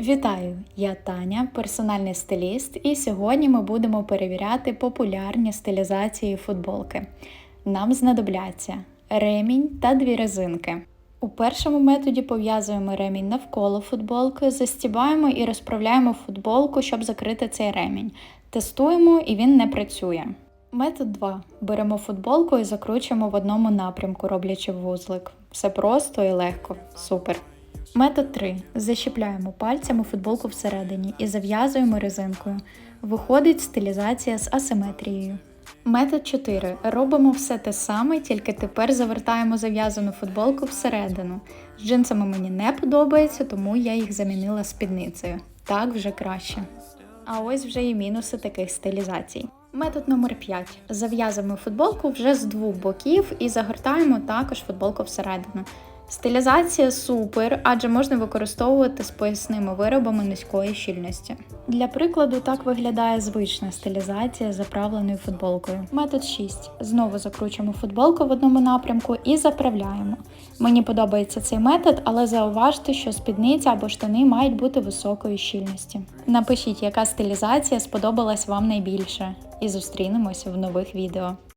Вітаю! Я Таня, персональний стиліст, і сьогодні ми будемо перевіряти популярні стилізації футболки. Нам знадобляться ремінь та дві резинки. У першому методі пов'язуємо ремінь навколо футболки, застібаємо і розправляємо футболку, щоб закрити цей ремінь. Тестуємо і він не працює. Метод 2. Беремо футболку і закручуємо в одному напрямку, роблячи вузлик. Все просто і легко. Супер. Метод 3. Защіпляємо пальцями футболку всередині і зав'язуємо резинкою. Виходить стилізація з асиметрією. Метод 4. Робимо все те саме, тільки тепер завертаємо зав'язану футболку всередину. З джинсами мені не подобається, тому я їх замінила спідницею. Так вже краще. А ось вже і мінуси таких стилізацій. Метод номер 5. Зав'язуємо футболку вже з двох боків і загортаємо також футболку всередину. Стилізація супер, адже можна використовувати з поясними виробами низької щільності. Для прикладу, так виглядає звична стилізація з заправленою футболкою. Метод 6. Знову закручуємо футболку в одному напрямку і заправляємо. Мені подобається цей метод, але зауважте, що спідниця або штани мають бути високої щільності. Напишіть, яка стилізація сподобалась вам найбільше, і зустрінемося в нових відео.